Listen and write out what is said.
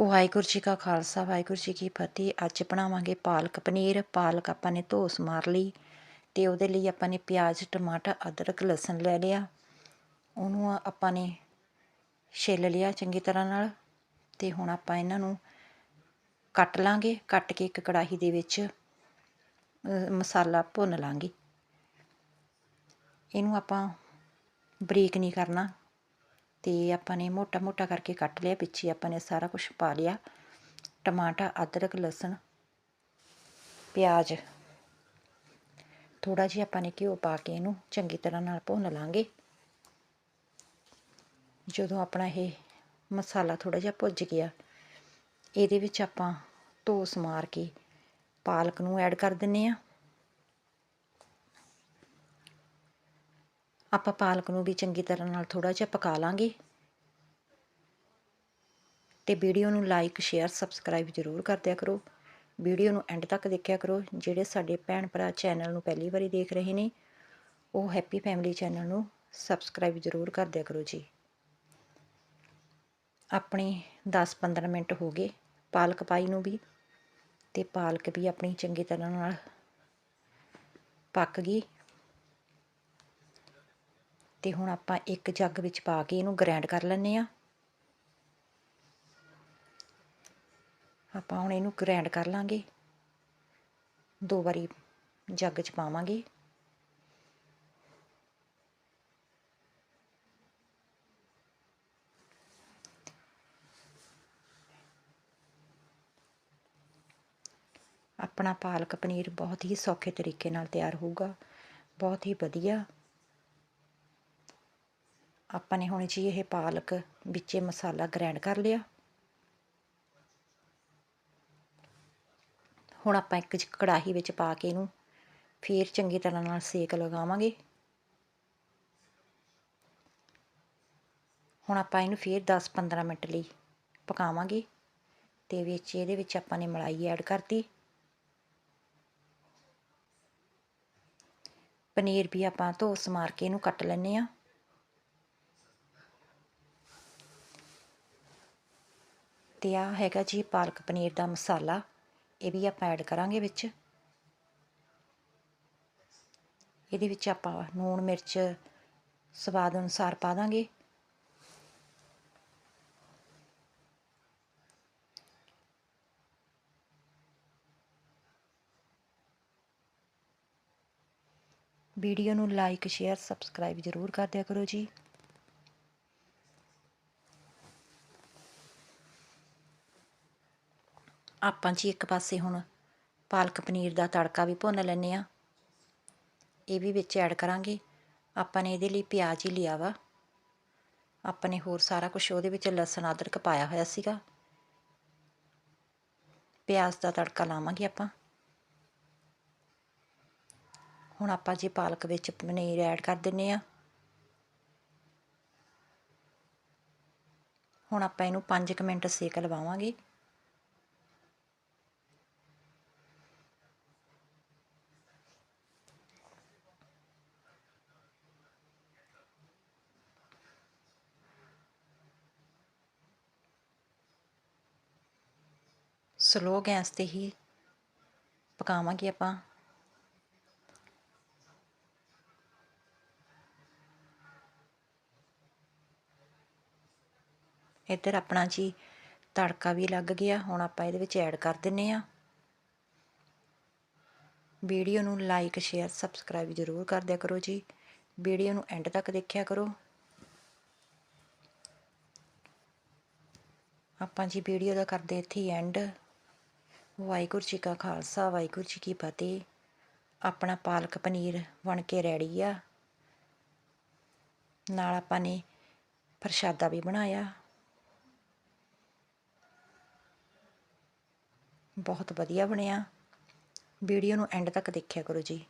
ਵਾਹਿਗੁਰੂ ਜੀ ਕਾ ਖਾਲਸਾ, ਵਾਹਿਗੁਰੂ ਜੀ ਕੀ ਫਤਿਹ। ਅੱਜ ਬਣਾਵਾਂਗੇ ਪਾਲਕ ਪਨੀਰ। ਪਾਲਕ ਆਪਾਂ ਨੇ ਧੋਸ ਮਾਰ ਲਈ ਤੇ ਉਹਦੇ ਲਈ ਆਪਾਂ ਨੇ ਪਿਆਜ਼, ਟਮਾਟਰ, ਅਦਰਕ, ਲਸਣ ਲੈ ਲਿਆ। ਉਹਨੂੰ ਆਪਾਂ ਨੇ ਛਿੱਲ ਲਿਆ ਚੰਗੀ ਤਰ੍ਹਾਂ ਨਾਲ ਤੇ ਹੁਣ ਆਪਾਂ ਇਹਨਾਂ ਨੂੰ ਕੱਟ ਲਾਂਗੇ। ਕੱਟ ਕੇ ਇੱਕ ਕੜਾਹੀ ਦੇ ਵਿੱਚ ਮਸਾਲਾ ਭੁੰਨ ਲਾਂਗੇ। ਇਹਨੂੰ ਆਪਾਂ ਬਰੀਕ ਨਹੀਂ ਕਰਨਾ। ਤੇ ਆਪਾਂ ਨੇ ਮੋਟਾ ਮੋਟਾ ਕਰਕੇ ਕੱਟ ਲਿਆ, ਪਿੱਛੇ ਆਪਾਂ ਨੇ ਸਾਰਾ ਕੁਝ ਪਾ ਲਿਆ। ਟਮਾਟਾ, ਅਦਰਕ, ਲਸਣ, ਪਿਆਜ਼। ਥੋੜਾ ਜਿਹਾ ਆਪਾਂ ਨੇ ਘਿਓ ਪਾ ਕੇ ਇਹਨੂੰ ਚੰਗੀ ਤਰ੍ਹਾਂ ਨਾਲ ਭੁੰਨ ਲਾਂਗੇ। ਜਦੋਂ ਆਪਣਾ ਇਹ ਮਸਾਲਾ ਥੋੜਾ ਜਿਹਾ ਭੁੱਜ ਗਿਆ, ਇਹਦੇ ਵਿੱਚ ਆਪਾਂ ਧੋਸ ਮਾਰ ਕੇ ਪਾਲਕ ਨੂੰ ਐਡ ਕਰ ਦਿੰਨੇ ਆ। ਆਪਾਂ ਪਾਲਕ ਨੂੰ ਵੀ ਚੰਗੀ ਤਰ੍ਹਾਂ ਨਾਲ ਥੋੜਾ ਜਿਹਾ ਪਕਾ ਲਾਂਗੇ। ਤੇ ਵੀਡੀਓ ਨੂੰ ਲਾਈਕ ਸ਼ੇਅਰ ਸਬਸਕ੍ਰਾਈਬ ਜ਼ਰੂਰ ਕਰ ਦਿਆ ਕਰੋ। ਵੀਡੀਓ ਨੂੰ ਐਂਡ ਤੱਕ ਦੇਖਿਆ ਕਰੋ, ਜਿਹੜੇ ਸਾਡੇ ਭੈਣ ਭਰਾ ਚੈਨਲ ਨੂੰ ਪਹਿਲੀ ਵਾਰੀ ਦੇਖ ਰਹੇ ਨੇ, ਉਹ ਹੈਪੀ ਫੈਮਿਲੀ ਚੈਨਲ ਨੂੰ ਸਬਸਕ੍ਰਾਈਬ ਜ਼ਰੂਰ ਕਰ ਦਿਆ ਕਰੋ ਜੀ। ਆਪਣੇ 10-15 ਮਿੰਟ ਹੋ ਗਏ, ਪਾਲਕ ਪਾਈ ਨੂੰ ਵੀ, ਤੇ ਪਾਲਕ ਵੀ ਆਪਣੀ ਚੰਗੀ ਤਰ੍ਹਾਂ ਨਾਲ ਪੱਕ ਗਈ। ਤੇ ਹੁਣ ਆਪਾਂ ਇੱਕ ਜੱਗ ਵਿੱਚ ਪਾ ਕੇ ਇਹਨੂੰ ਗ੍ਰਾਈਂਡ ਕਰ ਲੈਂਦੇ ਆ ਆਪਾਂ ਹੁਣ ਇਹਨੂੰ ਗ੍ਰੈਂਡ ਕਰ ਲਾਂਗੇ। ਦੋ ਵਾਰੀ ਜੱਗ 'ਚ ਪਾਵਾਂਗੇ। ਆਪਣਾ ਪਾਲਕ ਪਨੀਰ ਬਹੁਤ ਹੀ ਸੌਖੇ ਤਰੀਕੇ ਨਾਲ ਤਿਆਰ ਹੋਊਗਾ। ਬਹੁਤ ਹੀ ਵਧੀਆ। ਆਪਾਂ ਨੇ ਹੁਣ ਜੀ ਇਹ ਪਾਲਕ ਵਿੱਚੇ ਮਸਾਲਾ ਗ੍ਰੈਂਡ ਕਰ ਲਿਆ। ਹੁਣ ਆਪਾਂ ਇੱਕ ਕੜਾਹੀ ਵਿੱਚ ਪਾ ਕੇ ਇਹਨੂੰ ਫੇਰ ਚੰਗੀ ਤਰ੍ਹਾਂ ਨਾਲ ਸੇਕ ਲਗਾਵਾਂਗੇ। ਹੁਣ ਆਪਾਂ ਇਹਨੂੰ ਫੇਰ 10-15 ਮਿੰਟ ਲਈ ਪਕਾਵਾਂਗੇ ਤੇ ਵਿੱਚ ਇਹਦੇ ਵਿੱਚ ਆਪਾਂ ਨੇ ਮਲਾਈ ਐਡ ਕਰਤੀ। ਪਨੀਰ ਵੀ ਆਪਾਂ ਧੋ ਸਮਾਰ ਕੇ ਇਹਨੂੰ ਕੱਟ ਲੈਨੇ ਆ ਤੇ ਆ ਹੈਗਾ ਜੀ ਪਾਲਕ ਪਨੀਰ ਦਾ ਮਸਾਲਾ। ਇਹ ਵੀ ਆਪਾਂ ਐਡ ਕਰਾਂਗੇ ਵਿੱਚ। ਇਹਦੇ ਵਿੱਚ ਆਪਾਂ ਨੂਣ, ਮਿਰਚ ਸਵਾਦ ਅਨੁਸਾਰ ਪਾ ਦਾਂਗੇ। ਵੀਡੀਓ ਨੂੰ ਲਾਈਕ ਸ਼ੇਅਰ ਸਬਸਕ੍ਰਾਈਬ ਜ਼ਰੂਰ ਕਰ ਦਿਆ ਕਰੋ ਜੀ। ਆਪਾਂ ਜੀ ਇੱਕ ਪਾਸੇ ਹੁਣ ਪਾਲਕ ਪਨੀਰ ਦਾ ਤੜਕਾ ਵੀ ਭੁੰਨ ਲੈਨੇ ਆ ਇਹ ਵੀ ਵਿੱਚ ਐਡ ਕਰਾਂਗੇ। ਆਪਾਂ ਨੇ ਇਹਦੇ ਲਈ ਪਿਆਜ਼ ਹੀ ਲਿਆ ਵਾ। ਆਪਾਂ ਨੇ ਹੋਰ ਸਾਰਾ ਕੁਝ ਉਹਦੇ ਵਿੱਚ ਲਸਣ ਅਦਰਕ ਪਾਇਆ ਹੋਇਆ ਸੀਗਾ। ਪਿਆਜ਼ ਦਾ ਤੜਕਾ ਲਾਵਾਂਗੇ ਆਪਾਂ। ਹੁਣ ਆਪਾਂ ਜੀ ਪਾਲਕ ਵਿੱਚ ਪਨੀਰ ਐਡ ਕਰ ਦਿੰਨੇ ਆ ਹੁਣ ਆਪਾਂ ਇਹਨੂੰ 5 ਮਿੰਟ ਸੇਕ ਲਵਾਵਾਂਗੇ। ਸਲੋ ਗੈਸ ਤੇ ਹੀ ਪਕਾਵਾਂਗੇ ਆਪਾਂ। ਇੱਧਰ ਆਪਣਾ ਜੀ ਤੜਕਾ ਵੀ ਲੱਗ ਗਿਆ, ਹੁਣ ਆਪਾਂ ਇਹਦੇ ਵਿੱਚ ਐਡ ਕਰ ਦਿੰਨੇ ਆ। ਵੀਡੀਓ ਨੂੰ ਲਾਈਕ, ਸ਼ੇਅਰ, ਸਬਸਕ੍ਰਾਈਬ ਜ਼ਰੂਰ ਕਰ ਦਿਆ ਕਰੋ ਜੀ। ਵੀਡੀਓ ਨੂੰ ਐਂਡ ਤੱਕ ਦੇਖਿਆ ਕਰੋ। ਆਪਾਂ ਜੀ ਵੀਡੀਓ ਦਾ ਕਰਦੇ ਇੱਥੇ ਐਂਡ। ਵਾਹਿਗੁਰੂ ਜੀ ਕਾ ਖਾਲਸਾ, ਵਾਹਿਗੁਰੂ ਜੀ ਕੀ ਫਤਿਹ। ਆਪਣਾ ਪਾਲਕ ਪਨੀਰ ਬਣ ਕੇ ਰੈਡੀ ਆ। ਨਾਲ ਆਪਾਂ ਨੇ ਪ੍ਰਸ਼ਾਦਾ ਵੀ ਬਣਾਇਆ। ਬਹੁਤ ਵਧੀਆ ਬਣਿਆ। ਵੀਡੀਓ ਨੂੰ ਐਂਡ ਤੱਕ ਦੇਖਿਆ ਕਰੋ ਜੀ।